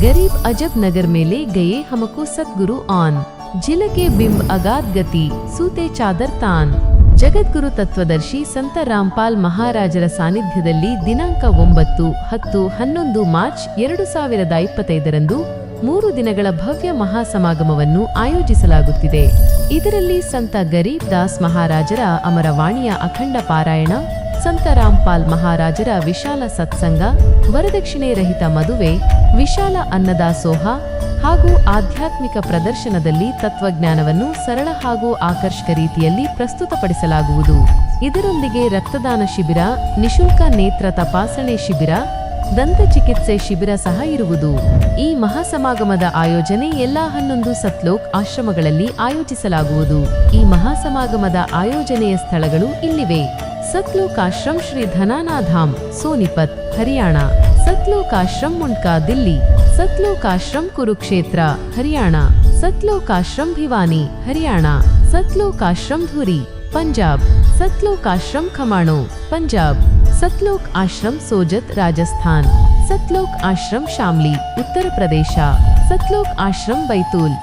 गरीब अजब नगर मेले गए हमको सतगुरु ऑन झिलके बिंब अगाध गति सूते ಚಾದರ್ ತಾನ್ ಜಗದ್ಗುರು ತತ್ವದರ್ಶಿ ಸಂತ ರಾಮ್ಪಾಲ್ ಮಹಾರಾಜರ ಸಾನ್ನಿಧ್ಯದಲ್ಲಿ ದಿನಾಂಕ ಒಂಬತ್ತು ಹತ್ತು ಹನ್ನೊಂದು ಮಾರ್ಚ್ ಎರಡು ಸಾವಿರದ ಇಪ್ಪತ್ತೈದರಂದು ಮೂರು ದಿನಗಳ ಭವ್ಯ ಮಹಾಸಮಾಗಮವನ್ನು ಆಯೋಜಿಸಲಾಗುತ್ತಿದೆ ಇದರಲ್ಲಿ ಸಂತ ಗರೀಬ್ ದಾಸ್ ಮಹಾರಾಜರ ಅಮರವಾಣಿಯ ಅಖಂಡ ಪಾರಾಯಣ ಸಂತ ರಾಮ್ಪಾಲ್ ಮಹಾರಾಜರ ವಿಶಾಲ ಸತ್ಸಂಗ, ವರದಕ್ಷಿಣೆ ರಹಿತ ಮದುವೆ, ವಿಶಾಲ ಅನ್ನದಾಸೋಹ ಹಾಗೂ ಆಧ್ಯಾತ್ಮಿಕ ಪ್ರದರ್ಶನದಲ್ಲಿ ತತ್ವಜ್ಞಾನವನ್ನು ಸರಳ ಹಾಗೂ ಆಕರ್ಷಕ ರೀತಿಯಲ್ಲಿ ಪ್ರಸ್ತುತಪಡಿಸಲಾಗುವುದು. ಇದರೊಂದಿಗೆ ರಕ್ತದಾನ ಶಿಬಿರ, ನಿಶುಲ್ಕ ನೇತ್ರ ತಪಾಸಣೆ ಶಿಬಿರ, ದಂತ ಚಿಕಿತ್ಸೆ ಶಿಬಿರ ಸಹ ಇರುವುದು. ಈ ಮಹಾಸಮಾಗಮದ ಆಯೋಜನೆ ಎಲ್ಲಾ ಹನ್ನೊಂದು ಸತ್ಲೋಕ್ ಆಶ್ರಮಗಳಲ್ಲಿ ಆಯೋಜಿಸಲಾಗುವುದು. ಈ ಮಹಾಸಮಾಗಮದ ಆಯೋಜನೆಯ ಸ್ಥಳಗಳು ಇಲ್ಲಿವೆ. ಸತ್ಲೋಕ್ ಆಶ್ರಮ್ ಶ್ರೀ ಧನಾನಾಧಾಮ್ ಸೋನಿಪತ್ ಹರಿಯಾಣ ಸತ್ಲೋಕ್ ಆಶ್ರಮ್ ಮುಂಡ್ಕಾ ದಿಲ್ಲಿ ಸತ್ಲೋಕ್ ಆಶ್ರಮ್ ಕುರುಕ್ಷೇತ್ರ ಹರಿಯಾಣ ಸತ್ಲೋಕ್ ಆಶ್ರಮ್ ಭಿವಾನಿ ಹರಿಯಾಣ ಸತ್ಲೋಕ್ ಆಶ್ರಮ್ ಧುರಿ ಪಂಜಾಬ್ ಸತ್ಲೋಕ್ ಆಶ್ರಮ್ ಖಮಾಣೋ ಪಂಜಾಬ್ ಸತ್ಲೋಕ್ ಆಶ್ರಮ್ ಸೋಜತ್ ರಾಜಸ್ಥಾನ್ ಸತ್ಲೋಕ್ ಆಶ್ರಮ್ ಶಾಮ್ಲಿ ಉತ್ತರ ಪ್ರದೇಶ ಸತ್ಲೋಕ್ ಆಶ್ರಮ್ ಬೈತೂಲ್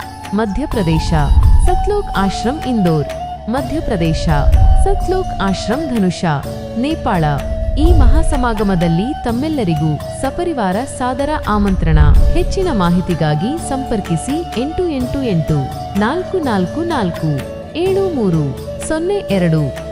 ಮಧ್ಯಪ್ರದೇಶ, ಸತ್ಲೋಕ್ ಆಶ್ರಮ್ ಧನುಷ, ನೇಪಾಳ. ಈ ಮಹಾಸಮಾಗಮದಲ್ಲಿ ತಮ್ಮೆಲ್ಲರಿಗೂ ಸಪರಿವಾರ ಸಾದರ ಆಮಂತ್ರಣ. ಹೆಚ್ಚಿನ ಮಾಹಿತಿಗಾಗಿ ಸಂಪರ್ಕಿಸಿ ಎಂಟು ಎಂಟು ಎಂಟು ನಾಲ್ಕು ನಾಲ್ಕು ನಾಲ್ಕು ಏಳು ಮೂರು ಸೊನ್ನೆ ಎರಡು.